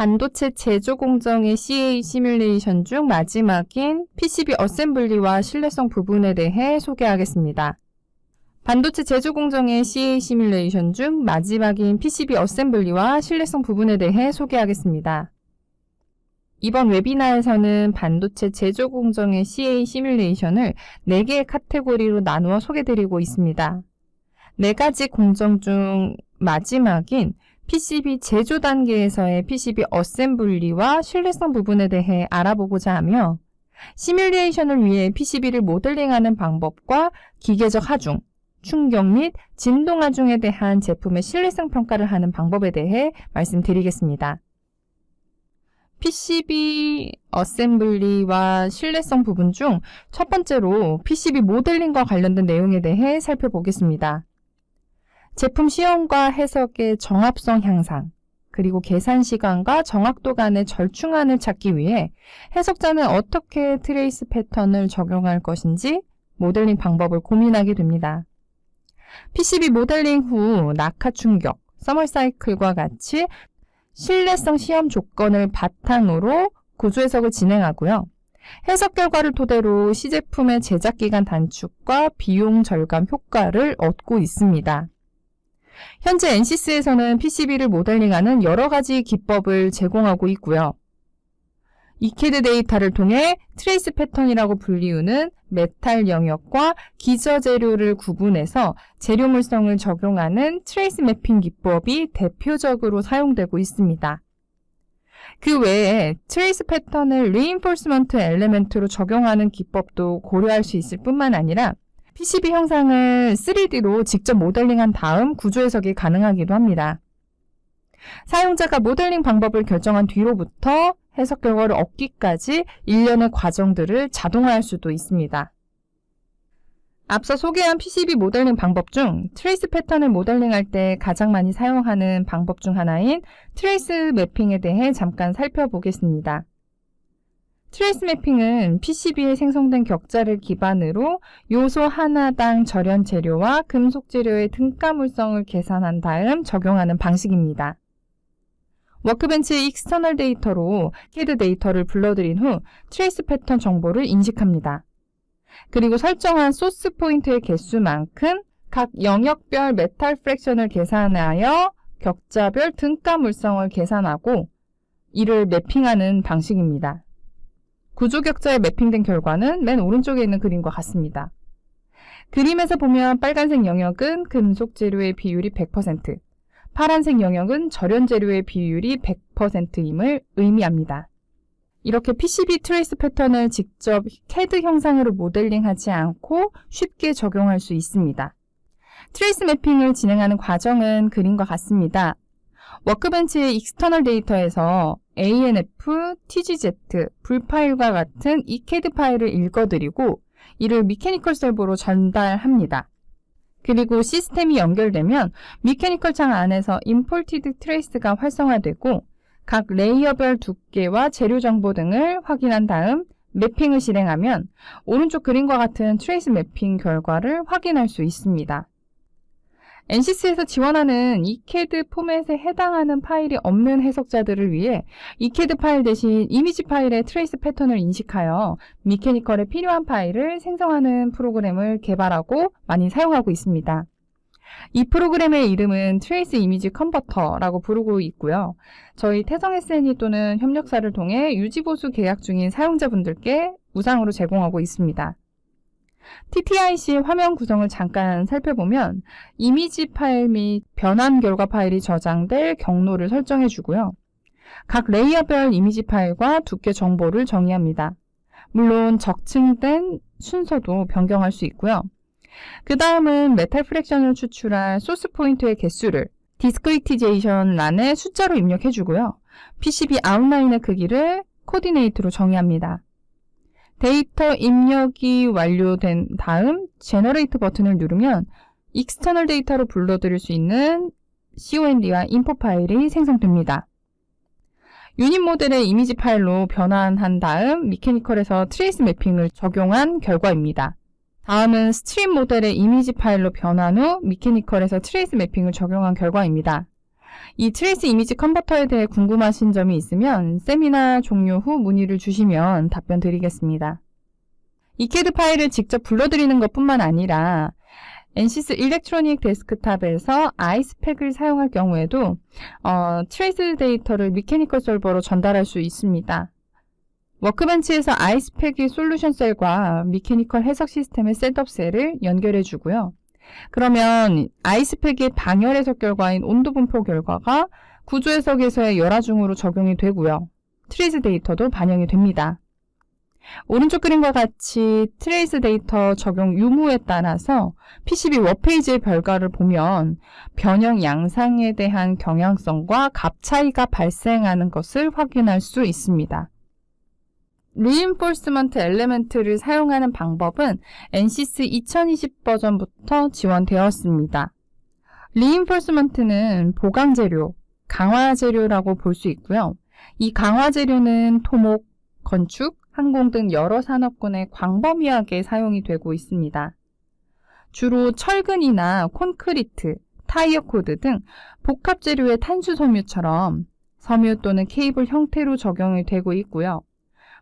반도체 제조 공정의 CA 시뮬레이션 중 마지막인 PCB 어셈블리와 신뢰성 부분에 대해 소개하겠습니다. 반도체 제조 공정의 CA 시뮬레이션 중 마지막인 PCB 어셈블리와 신뢰성 부분에 대해 소개하겠습니다. 이번 웨비나에서는 반도체 제조 공정의 CA 시뮬레이션을 4개의 카테고리로 나누어 소개드리고 있습니다. 네 가지 공정 중 마지막인 PCB 제조 단계에서의 PCB 어셈블리와 신뢰성 부분에 대해 알아보고자 하며 시뮬레이션을 위해 PCB를 모델링하는 방법과 기계적 하중, 충격 및 진동 하중에 대한 제품의 신뢰성 평가를 하는 방법에 대해 말씀드리겠습니다. PCB 어셈블리와 신뢰성 부분 중 첫 번째로 PCB 모델링과 관련된 내용에 대해 살펴보겠습니다. 제품 시험과 해석의 정합성 향상, 그리고 계산 시간과 정확도 간의 절충안을 찾기 위해 해석자는 어떻게 트레이스 패턴을 적용할 것인지 모델링 방법을 고민하게 됩니다. PCB 모델링 후 낙하 충격, 서멀 사이클과 같이 신뢰성 시험 조건을 바탕으로 구조 해석을 진행하고요. 해석 결과를 토대로 시제품의 제작 기간 단축과 비용 절감 효과를 얻고 있습니다. 현재 NCS에서는 PCB를 모델링하는 여러 가지 기법을 제공하고 있고요. 이케드 데이터를 통해 트레이스 패턴이라고 불리우는 메탈 영역과 기저 재료를 구분해서 재료 물성을 적용하는 트레이스 매핑 기법이 대표적으로 사용되고 있습니다. 그 외에 트레이스 패턴을 리인포스먼트 엘레멘트로 적용하는 기법도 고려할 수 있을 뿐만 아니라 PCB 형상을 3D로 직접 모델링한 다음 구조 해석이 가능하기도 합니다. 사용자가 모델링 방법을 결정한 뒤로부터 해석 결과를 얻기까지 일련의 과정들을 자동화할 수도 있습니다. 앞서 소개한 PCB 모델링 방법 중 트레이스 패턴을 모델링할 때 가장 많이 사용하는 방법 중 하나인 트레이스 매핑에 대해 잠깐 살펴보겠습니다. 트레이스 매핑은 PCB에 생성된 격자를 기반으로 요소 하나당 절연 재료와 금속 재료의 등가물성을 계산한 다음 적용하는 방식입니다. 워크벤치의 익스터널 데이터로 캐드 데이터를 불러들인 후 트레이스 패턴 정보를 인식합니다. 그리고 설정한 소스 포인트의 개수만큼 각 영역별 메탈 프랙션을 계산하여 격자별 등가 물성을 계산하고 이를 매핑하는 방식입니다. 구조 격자에 매핑된 결과는 맨 오른쪽에 있는 그림과 같습니다. 그림에서 보면 빨간색 영역은 금속 재료의 비율이 100%, 파란색 영역은 절연 재료의 비율이 100%임을 의미합니다. 이렇게 PCB 트레이스 패턴을 직접 CAD 형상으로 모델링하지 않고 쉽게 적용할 수 있습니다. 트레이스 매핑을 진행하는 과정은 그림과 같습니다. 워크벤치의 익스터널 데이터에서 ANF, TGZ, 불파일과 같은 ECAD 파일을 읽어드리고 이를 미케니컬 셀보로 전달합니다. 그리고 시스템이 연결되면 미케니컬 창 안에서 임폴티드 트레이스가 활성화되고 각 레이어별 두께와 재료 정보 등을 확인한 다음 매핑을 실행하면 오른쪽 그림과 같은 트레이스 매핑 결과를 확인할 수 있습니다. NCS에서 지원하는 ECAD 포맷에 해당하는 파일이 없는 해석자들을 위해 ECAD 파일 대신 이미지 파일의 트레이스 패턴을 인식하여 미케니컬에 필요한 파일을 생성하는 프로그램을 개발하고 많이 사용하고 있습니다. 이 프로그램의 이름은 트레이스 이미지 컨버터라고 부르고 있고요. 저희 태성 SNE 또는 협력사를 통해 유지보수 계약 중인 사용자분들께 무상으로 제공하고 있습니다. TTIC 화면 구성을 잠깐 살펴보면 이미지 파일 및 변환 결과 파일이 저장될 경로를 설정해 주고요. 각 레이어별 이미지 파일과 두께 정보를 정의합니다. 물론 적층된 순서도 변경할 수 있고요. 그 다음은 메탈 프랙션을 추출할 소스 포인트의 개수를 디스크리티제이션 란에 숫자로 입력해 주고요. PCB 아웃라인의 크기를 코디네이트로 정의합니다. 데이터 입력이 완료된 다음 제너레이트 버튼을 누르면 익스터널 데이터로 불러들일 수 있는 COND와 인포 파일이 생성됩니다. 유닛 모델의 이미지 파일로 변환한 다음 미케니컬에서 트레이스 매핑을 적용한 결과입니다. 다음은 스트림 모델의 이미지 파일로 변환 후 미케니컬에서 트레이스 매핑을 적용한 결과입니다. 이 트레이스 이미지 컨버터에 대해 궁금하신 점이 있으면 세미나 종료 후 문의를 주시면 답변 드리겠습니다. 이 캐드 파일을 직접 불러드리는 것 뿐만 아니라 NCS 일렉트로닉 데스크탑에서 아이스팩을 사용할 경우에도 어, 트레이스 데이터를 미케니컬 솔버로 전달할 수 있습니다. 워크벤치에서 아이스팩이 솔루션 셀과 미케니컬 해석 시스템의 셋업 셀을 연결해 주고요. 그러면 아이스팩의 방열 해석 결과인 온도 분포 결과가 구조 해석에서의 열화중으로 적용이 되고요. 트레이스 데이터도 반영이 됩니다. 오른쪽 그림과 같이 트레이스 데이터 적용 유무에 따라서 PCB 워페이지의 별과를 보면 변형 양상에 대한 경향성과 값 차이가 발생하는 것을 확인할 수 있습니다. 리인포스먼트 엘레멘트를 사용하는 방법은 NCS 2020 버전부터 지원되었습니다. 리인포스먼트는 보강 재료, 강화 재료라고 볼 수 있고요. 이 강화 재료는 토목, 건축, 항공 등 여러 산업군에 광범위하게 사용이 되고 있습니다. 주로 철근이나 콘크리트, 타이어 코드 등 복합 재료의 탄수 섬유처럼 섬유 또는 케이블 형태로 적용이 되고 있고요.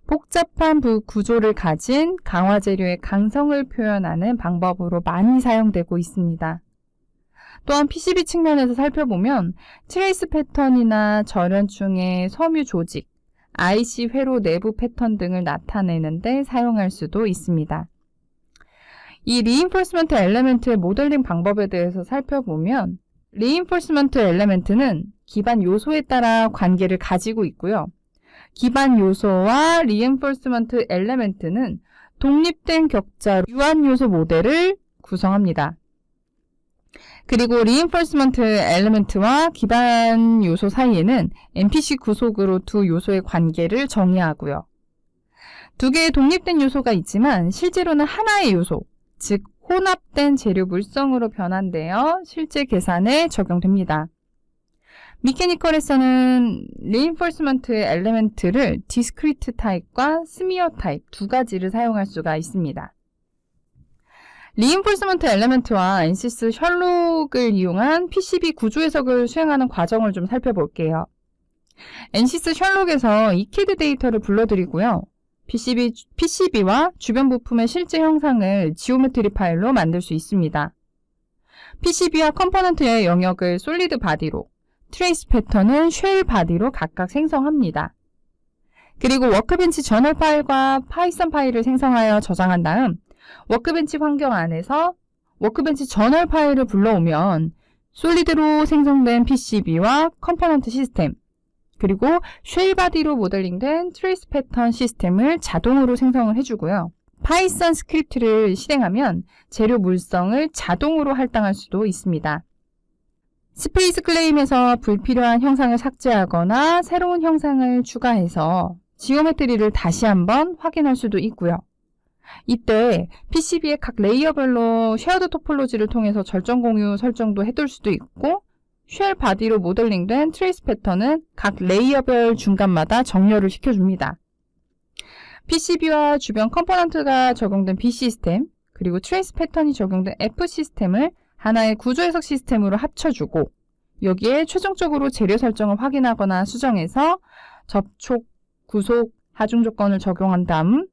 복잡한 부 구조를 가진 강화 재료의 강성을 표현하는 방법으로 많이 사용되고 있습니다. 또한 PCB 측면에서 살펴보면 트레이스 패턴이나 절연충의 섬유 조직, IC 회로 내부 패턴 등을 나타내는데 사용할 수도 있습니다. 이 리인포스먼트 엘레멘트의 모델링 방법에 대해서 살펴보면 리인포스먼트 엘레멘트는 기반 요소에 따라 관계를 가지고 있고요. 기반 요소와 리인포스먼트 엘레멘트는 독립된 격자 유한 요소 모델을 구성합니다. 그리고 리인포스먼트 엘레멘트와 기반 요소 사이에는 MPC 구속으로 두 요소의 관계를 정의하고요. 두 개의 독립된 요소가 있지만 실제로는 하나의 요소, 즉 혼합된 재료 물성으로 변환되어 실제 계산에 적용됩니다. 미케니컬에서는 리인포스먼트 엘레멘트를 디스크리트 타입과 스미어 타입 두 가지를 사용할 수가 있습니다. 리인포스먼트 엘레멘트와 엔시스 셜록을 이용한 PCB 구조 해석을 수행하는 과정을 좀 살펴볼게요. 엔시스 셜록에서 이캐드 데이터를 불러드리고요. PCB, PCB와 주변 부품의 실제 형상을 지오메트리 파일로 만들 수 있습니다. PCB와 컴포넌트의 영역을 솔리드 바디로, 트레이스 패턴은 쉘 바디로 각각 생성합니다. 그리고 워크벤치 저널 파일과 파이썬 파일을 생성하여 저장한 다음 워크벤치 환경 안에서 워크벤치 저널 파일을 불러오면 솔리드로 생성된 PCB와 컴포넌트 시스템 그리고 쉘 바디로 모델링된 트레이스 패턴 시스템을 자동으로 생성을 해주고요. 파이썬 스크립트를 실행하면 재료 물성을 자동으로 할당할 수도 있습니다. 스페이스 클레임에서 불필요한 형상을 삭제하거나 새로운 형상을 추가해서 지오메트리를 다시 한번 확인할 수도 있고요. 이때 PCB의 각 레이어별로 쉐어드 토폴로지를 통해서 절정 공유 설정도 해둘 수도 있고 쉘 바디로 모델링된 트레이스 패턴은 각 레이어별 중간마다 정렬을 시켜줍니다. PCB와 주변 컴포넌트가 적용된 B 시스템, 그리고 트레이스 패턴이 적용된 F 시스템을 하나의 구조 해석 시스템으로 합쳐주고 여기에 최종적으로 재료 설정을 확인하거나 수정해서 접촉, 구속, 하중 조건을 적용한 다음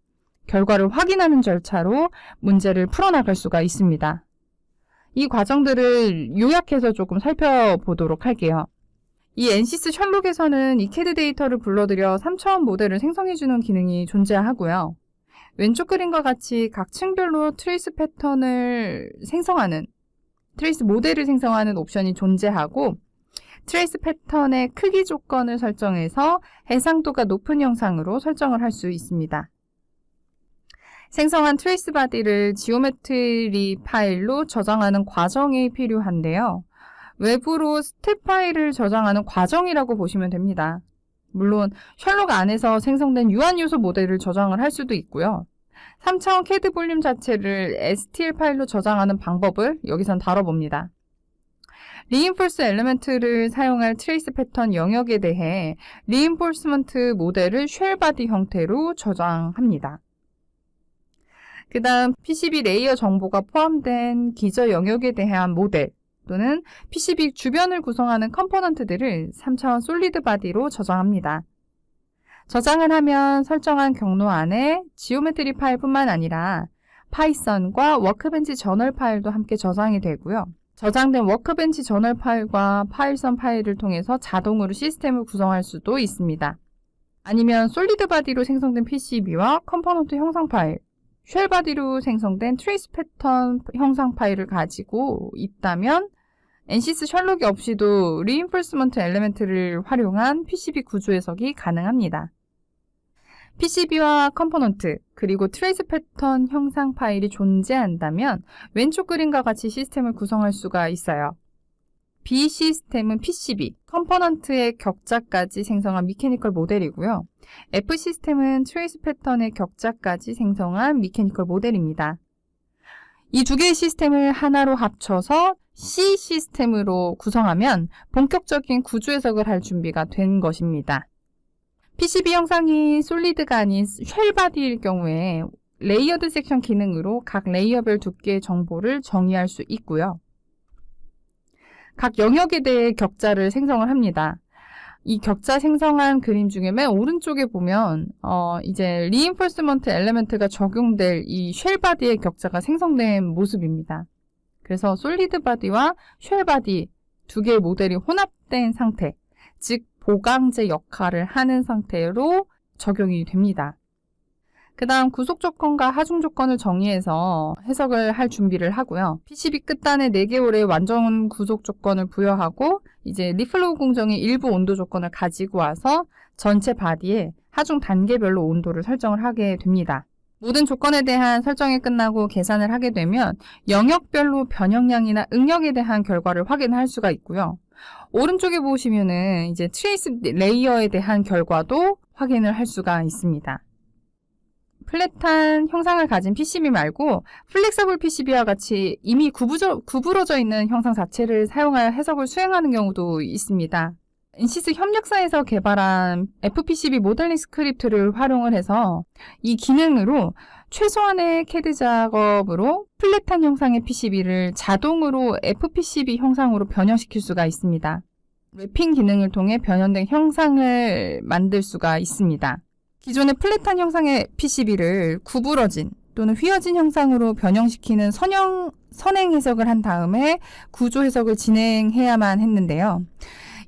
결과를 확인하는 절차로 문제를 풀어나갈 수가 있습니다. 이 과정들을 요약해서 조금 살펴보도록 할게요. 이 NCS 셜록에서는 이 캐드 데이터를 불러들여 3차원 모델을 생성해주는 기능이 존재하고요. 왼쪽 그림과 같이 각 층별로 트레이스 패턴을 생성하는 트레이스 모델을 생성하는 옵션이 존재하고 트레이스 패턴의 크기 조건을 설정해서 해상도가 높은 영상으로 설정을 할 수 있습니다. 생성한 트레이스 바디를 지오메트리 파일로 저장하는 과정이 필요한데요. 외부로 스텝 파일을 저장하는 과정이라고 보시면 됩니다. 물론 셜록 안에서 생성된 유한 요소 모델을 저장을 할 수도 있고요. 3차원 캐드 볼륨 자체를 STL 파일로 저장하는 방법을 여기선 다뤄봅니다. 리인폴스 엘리멘트를 사용할 트레이스 패턴 영역에 대해 리인폴스먼트 모델을 쉘 바디 형태로 저장합니다. 그 다음 PCB 레이어 정보가 포함된 기저 영역에 대한 모델, 또는 PCB 주변을 구성하는 컴포넌트들을 3차원 솔리드 바디로 저장합니다. 저장을 하면 설정한 경로 안에 지오메트리 파일뿐만 아니라 파이썬과 워크벤치 저널 파일도 함께 저장이 되고요. 저장된 워크벤치 저널 파일과 파이썬 파일을 통해서 자동으로 시스템을 구성할 수도 있습니다. 아니면 솔리드 바디로 생성된 PCB와 컴포넌트 형상 파일, 쉘 바디로 생성된 트레이스 패턴 형상 파일을 가지고 있다면 NCS 셜록이 없이도 리인포스먼트 엘레멘트를 활용한 PCB 구조 해석이 가능합니다. PCB와 컴포넌트, 그리고 트레이스 패턴 형상 파일이 존재한다면 왼쪽 그림과 같이 시스템을 구성할 수가 있어요. B 시스템은 PCB, 컴포넌트의 격자까지 생성한 미케니컬 모델이고요. F 시스템은 트레이스 패턴의 격자까지 생성한 미케니컬 모델입니다. 이 두 개의 시스템을 하나로 합쳐서 C 시스템으로 구성하면 본격적인 구조 해석을 할 준비가 된 것입니다. PCB 형상이 솔리드가 아닌 쉘바디일 경우에 레이어드 섹션 기능으로 각 레이어별 두께의 정보를 정의할 수 있고요. 각 영역에 대해 격자를 생성을 합니다. 이 격자 생성한 그림 중에 맨 오른쪽에 보면 어 이제 리인포스먼트 엘레멘트가 적용될 이 쉘바디의 격자가 생성된 모습입니다. 그래서 솔리드 바디와 쉘바디 두 개의 모델이 혼합된 상태, 즉 보강제 역할을 하는 상태로 적용이 됩니다. 그 다음 구속 조건과 하중 조건을 정의해서 해석을 할 준비를 하고요. PCB 끝단에 4개월의 완전 구속 조건을 부여하고 이제 리플로우 공정의 일부 온도 조건을 가지고 와서 전체 바디에 하중 단계별로 온도를 설정을 하게 됩니다. 모든 조건에 대한 설정이 끝나고 계산을 하게 되면 영역별로 변형량이나 응력에 대한 결과를 확인할 수가 있고요. 오른쪽에 보시면은 이제 트레이스 레이어에 대한 결과도 확인을 할 수가 있습니다. 플랫한 형상을 가진 PCB 말고 플렉서블 PCB와 같이 이미 구부져, 구부러져 있는 형상 자체를 사용하여 해석을 수행하는 경우도 있습니다. NCS 협력사에서 개발한 FPCB 모델링 스크립트를 활용을 해서 이 기능으로 최소한의 CAD 작업으로 플랫한 형상의 PCB를 자동으로 FPCB 형상으로 변형시킬 수가 있습니다. 랩핑 기능을 통해 변형된 형상을 만들 수가 있습니다. 기존의 플랫한 형상의 PCB를 구부러진 또는 휘어진 형상으로 변형시키는 선형, 선행 해석을 한 다음에 구조 해석을 진행해야만 했는데요.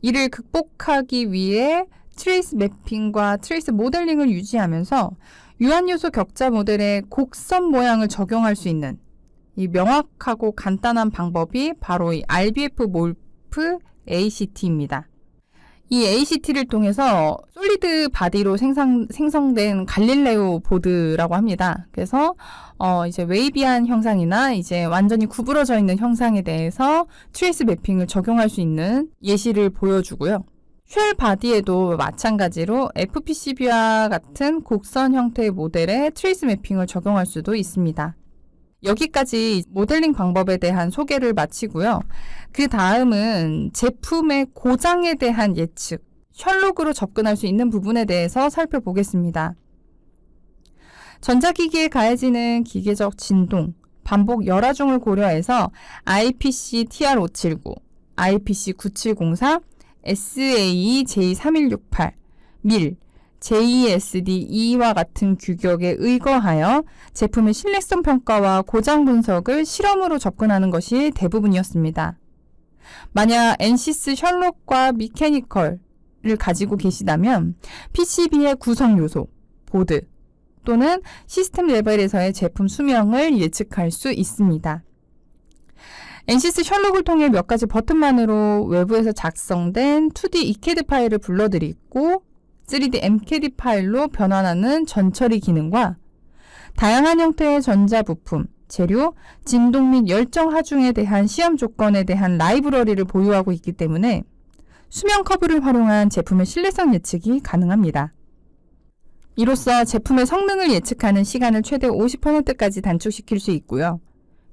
이를 극복하기 위해 트레이스 매핑과 트레이스 모델링을 유지하면서 유한요소 격자 모델의 곡선 모양을 적용할 수 있는 이 명확하고 간단한 방법이 바로 이 RBF 몰프 ACT입니다. 이 ACT를 통해서 솔리드 바디로 생성, 생성된 갈릴레오 보드라고 합니다. 그래서 어 이제 웨이비한 형상이나 이제 완전히 구부러져 있는 형상에 대해서 트레이스 매핑을 적용할 수 있는 예시를 보여주고요. 쉘 바디에도 마찬가지로 FPCB와 같은 곡선 형태의 모델에 트레이스 매핑을 적용할 수도 있습니다. 여기까지 모델링 방법에 대한 소개를 마치고요. 그 다음은 제품의 고장에 대한 예측, 셜록으로 접근할 수 있는 부분에 대해서 살펴보겠습니다. 전자기기에 가해지는 기계적 진동, 반복 열화중을 고려해서 IPC TR579, IPC 9704, SAE J3168, 밀, JESD2와 같은 규격에 의거하여 제품의 신뢰성 평가와 고장 분석을 실험으로 접근하는 것이 대부분이었습니다. 만약 NCS 셜록과 미케니컬을 가지고 계시다면 PCB의 구성 요소, 보드 또는 시스템 레벨에서의 제품 수명을 예측할 수 있습니다. NCS 셜록을 통해 몇 가지 버튼만으로 외부에서 작성된 2D ECAD 파일을 불러들이고 3D MKD 파일로 변환하는 전처리 기능과 다양한 형태의 전자 부품, 재료, 진동 및 열정 하중에 대한 시험 조건에 대한 라이브러리를 보유하고 있기 때문에 수명 커브를 활용한 제품의 신뢰성 예측이 가능합니다. 이로써 제품의 성능을 예측하는 시간을 최대 50%까지 단축시킬 수 있고요.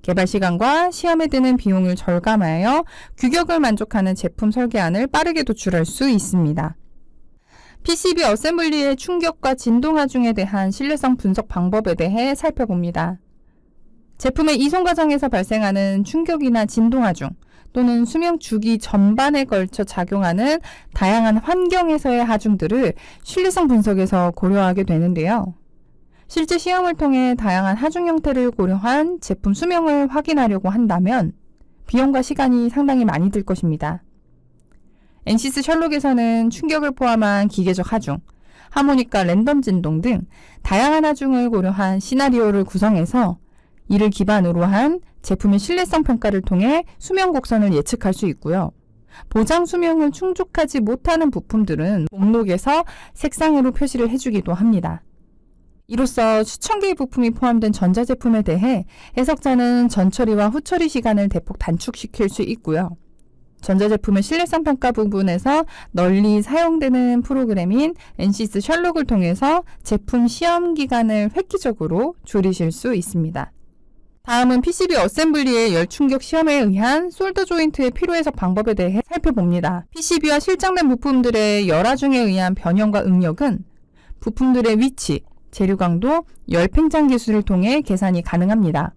개발 시간과 시험에 드는 비용을 절감하여 규격을 만족하는 제품 설계안을 빠르게 도출할 수 있습니다. PCB 어셈블리의 충격과 진동 하중에 대한 신뢰성 분석 방법에 대해 살펴봅니다. 제품의 이송 과정에서 발생하는 충격이나 진동 하중 또는 수명 주기 전반에 걸쳐 작용하는 다양한 환경에서의 하중들을 신뢰성 분석에서 고려하게 되는데요. 실제 시험을 통해 다양한 하중 형태를 고려한 제품 수명을 확인하려고 한다면 비용과 시간이 상당히 많이 들 것입니다. 엔시스 셜록에서는 충격을 포함한 기계적 하중, 하모니카 랜덤 진동 등 다양한 하중을 고려한 시나리오를 구성해서 이를 기반으로 한 제품의 신뢰성 평가를 통해 수명 곡선을 예측할 수 있고요. 보장 수명을 충족하지 못하는 부품들은 목록에서 색상으로 표시를 해주기도 합니다. 이로써 수천 개의 부품이 포함된 전자제품에 대해 해석자는 전처리와 후처리 시간을 대폭 단축시킬 수 있고요. 전자제품의 신뢰성 평가 부분에서 널리 사용되는 프로그램인 엔시스 셜록을 통해서 제품 시험 기간을 획기적으로 줄이실 수 있습니다. 다음은 PCB 어셈블리의 열충격 시험에 의한 솔더 조인트의 필요 해석 방법에 대해 살펴봅니다. PCB와 실장된 부품들의 열화중에 의한 변형과 응력은 부품들의 위치, 재료 강도, 열 팽창 기술을 통해 계산이 가능합니다.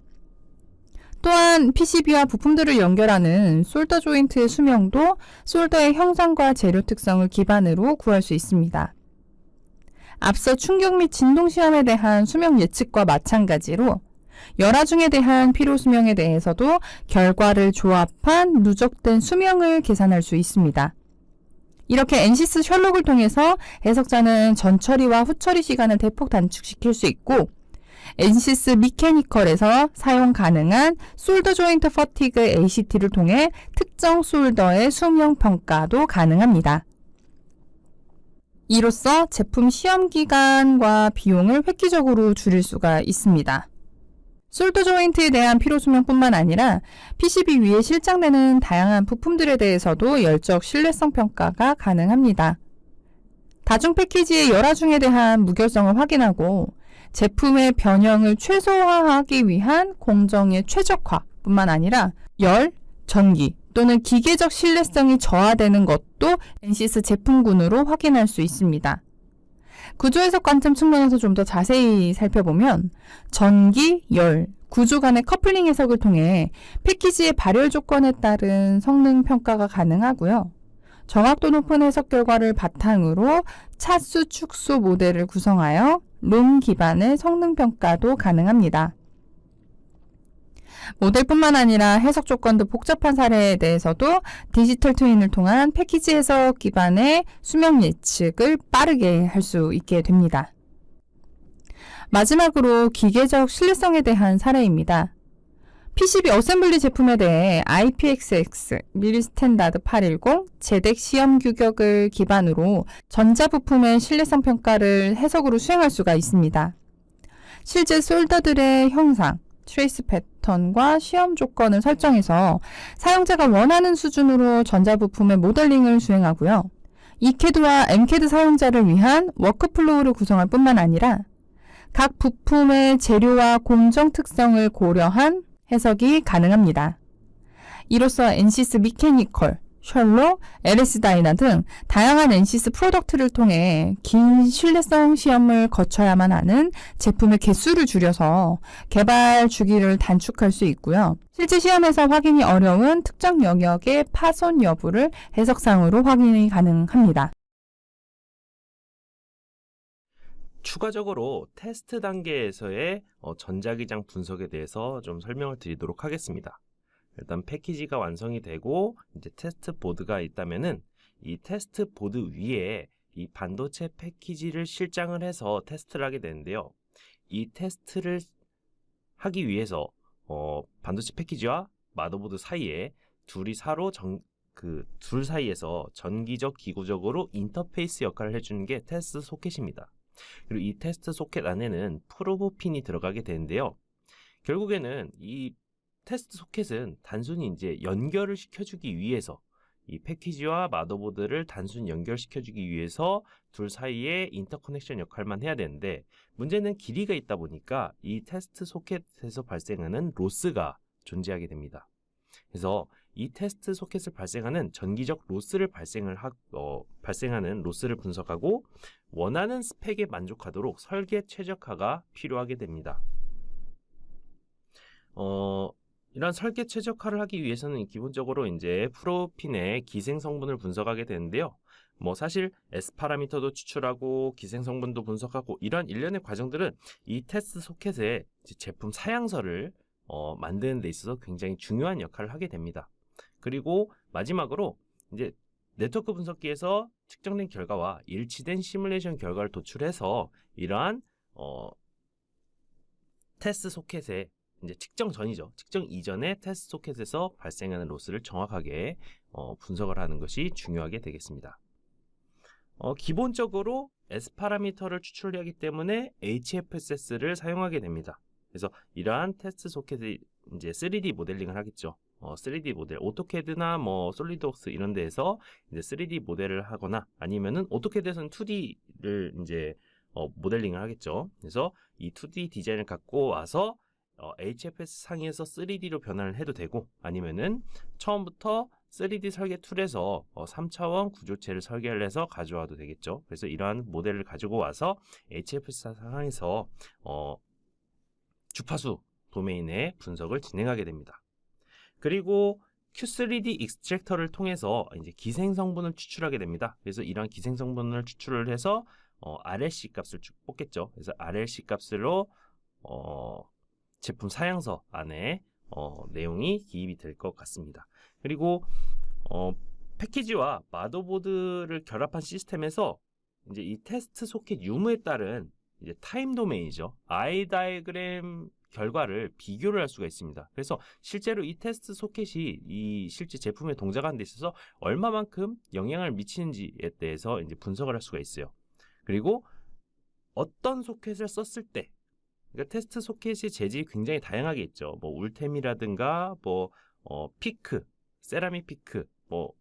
또한 PCB와 부품들을 연결하는 솔더 조인트의 수명도 솔더의 형상과 재료 특성을 기반으로 구할 수 있습니다. 앞서 충격 및 진동 시험에 대한 수명 예측과 마찬가지로 열화중에 대한 필요 수명에 대해서도 결과를 조합한 누적된 수명을 계산할 수 있습니다. 이렇게 엔시스 셜록을 통해서 해석자는 전처리와 후처리 시간을 대폭 단축시킬 수 있고 엔시스 미케니컬에서 사용 가능한 솔더 조인트 퍼티그 ACT를 통해 특정 솔더의 수명 평가도 가능합니다. 이로써 제품 시험 기간과 비용을 획기적으로 줄일 수가 있습니다. 솔더 조인트에 대한 피로 수명뿐만 아니라 PCB 위에 실장되는 다양한 부품들에 대해서도 열적 신뢰성 평가가 가능합니다. 다중 패키지의 열화중에 대한 무결성을 확인하고 제품의 변형을 최소화하기 위한 공정의 최적화뿐만 아니라 열, 전기 또는 기계적 신뢰성이 저하되는 것도 엔시스 제품군으로 확인할 수 있습니다. 구조 해석 관점 측면에서 좀 더 자세히 살펴보면 전기, 열, 구조 간의 커플링 해석을 통해 패키지의 발열 조건에 따른 성능 평가가 가능하고요. 정확도 높은 해석 결과를 바탕으로 차수 축소 모델을 구성하여 롬 기반의 성능 평가도 가능합니다. 모델뿐만 아니라 해석 조건도 복잡한 사례에 대해서도 디지털 트윈을 통한 패키지 해석 기반의 수명 예측을 빠르게 할 수 있게 됩니다. 마지막으로 기계적 신뢰성에 대한 사례입니다. PCB 어셈블리 제품에 대해 IPXX, 밀리 스탠다드 810, 제덱 시험 규격을 기반으로 전자부품의 신뢰성 평가를 해석으로 수행할 수가 있습니다. 실제 솔더들의 형상, 트레이스 패턴 과 시험 조건을 설정해서 사용자가 원하는 수준으로 전자부품의 모델링을 수행하고요. ECAD와 MCAD 사용자를 위한 워크플로우를 구성할 뿐만 아니라 각 부품의 재료와 공정 특성을 고려한 해석이 가능합니다. 이로써 엔시스 미케니컬, 셜록, LS 다이나 등 다양한 엔시스 프로덕트를 통해 긴 신뢰성 시험을 거쳐야만 하는 제품의 개수를 줄여서 개발 주기를 단축할 수 있고요. 실제 시험에서 확인이 어려운 특정 영역의 파손 여부를 해석상으로 확인이 가능합니다. 추가적으로 테스트 단계에서의 어, 전자기장 분석에 대해서 좀 설명을 드리도록 하겠습니다. 일단 패키지가 완성이 되고 이제 테스트 보드가 있다면은 이 테스트 보드 위에 이 반도체 패키지를 실장을 해서 테스트를 하게 되는데요. 이 테스트를 하기 위해서 어, 반도체 패키지와 마더보드 사이에 둘이 서로 그둘 사이에서 전기적 기구적으로 인터페이스 역할을 해주는 게 테스트 소켓입니다. 그리고 이 테스트 소켓 안에는 프로브 핀이 들어가게 되는데요. 결국에는 이 테스트 소켓은 단순히 이제 연결을 시켜주기 위해서 이 패키지와 마더보드를 단순히 연결시켜주기 위해서 둘 사이에 인터커넥션 역할만 해야 되는데 문제는 길이가 있다 보니까 이 테스트 소켓에서 발생하는 로스가 존재하게 됩니다. 그래서 이 테스트 소켓을 발생하는 전기적 로스를 발생을 하, 어, 발생하는 로스를 분석하고 원하는 스펙에 만족하도록 설계 최적화가 필요하게 됩니다. 어, 이런 설계 최적화를 하기 위해서는 기본적으로 이제 프로핀의 기생 성분을 분석하게 되는데요. 뭐 사실 S 파라미터도 추출하고 기생 성분도 분석하고 이런 일련의 과정들은 이 테스트 이제 제품 사양서를 어, 만드는 데 있어서 굉장히 중요한 역할을 하게 됩니다. 그리고 마지막으로 이제 네트워크 분석기에서 측정된 결과와 일치된 시뮬레이션 결과를 도출해서 이러한 어, 테스트 소켓의 이제 측정 전이죠. 측정 이전의 테스트 소켓에서 발생하는 로스를 정확하게 어, 분석을 하는 것이 중요하게 되겠습니다. 어, 기본적으로 S 파라미터를 추출하기 때문에 HFSS를 사용하게 됩니다. 그래서 이러한 테스트 소켓이 이제 3D 모델링을 하겠죠. 어, 3D 모델, 오토캐드나 뭐 솔리드웍스 이런 데에서 이제 3D 모델을 하거나 아니면은 오토캐드에서는 2D를 이제 어, 모델링을 하겠죠. 그래서 이 2D 디자인을 갖고 와서 어, HFS 상에서 3D로 변환을 해도 되고 아니면은 처음부터 3D 설계 툴에서 어, 3차원 구조체를 설계를 해서 가져와도 되겠죠. 그래서 이러한 모델을 가지고 와서 HFS 상황에서 어, 주파수 도메인의 분석을 진행하게 됩니다. 그리고 Q3D 익스트랙터를 통해서 이제 기생 성분을 추출하게 됩니다. 그래서 이런 기생 성분을 추출을 해서 어, RLC 값을 쭉 뽑겠죠. 그래서 RLC 값으로 어, 제품 사양서 안에 어, 내용이 기입이 될 것 같습니다. 그리고 어, 패키지와 마더보드를 결합한 시스템에서 이제 이 테스트 소켓 유무에 따른 이제 타임 도메인이죠. 아이 다이그램 결과를 비교를 할 수가 있습니다. 그래서 실제로 이 테스트 소켓이 이 실제 제품에 동작하는 데 있어서 얼마만큼 영향을 미치는지에 대해서 이제 분석을 할 수가 있어요. 그리고 어떤 소켓을 썼을 때 그러니까 테스트 소켓의 재질이 굉장히 다양하게 있죠. 뭐 울템이라든가 뭐 어, 피크, 세라믹 피크, 뭐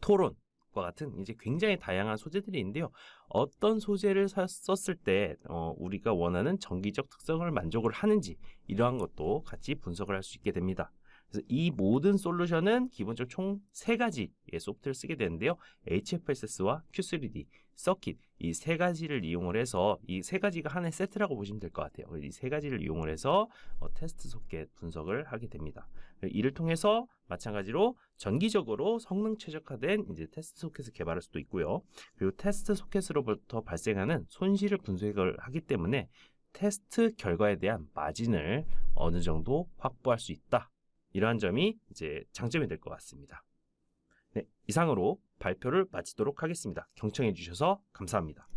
토론과 같은 이제 굉장히 다양한 소재들이 있는데요. 어떤 소재를 사- 썼을 때 어, 우리가 원하는 전기적 특성을 만족을 하는지 이러한 것도 같이 분석을 할 수 있게 됩니다. 그래서 이 모든 솔루션은 기본적으로 총 세 가지의 소프트를 쓰게 되는데요. HFSS와 Q3D, 서킷 이 세 가지를 이용을 해서 이 세 가지가 하나의 세트라고 보시면 될 것 같아요. 이 세 가지를 이용을 해서 어, 테스트 소켓 분석을 하게 됩니다. 이를 통해서 마찬가지로 전기적으로 성능 최적화된 이제 테스트 소켓을 개발할 수도 있고요. 그리고 테스트 소켓으로부터 발생하는 손실을 분석을 하기 때문에 테스트 결과에 대한 마진을 어느 정도 확보할 수 있다. 이러한 점이 이제 장점이 될 것 같습니다. 네, 이상으로 발표를 마치도록 하겠습니다. 경청해 주셔서 감사합니다.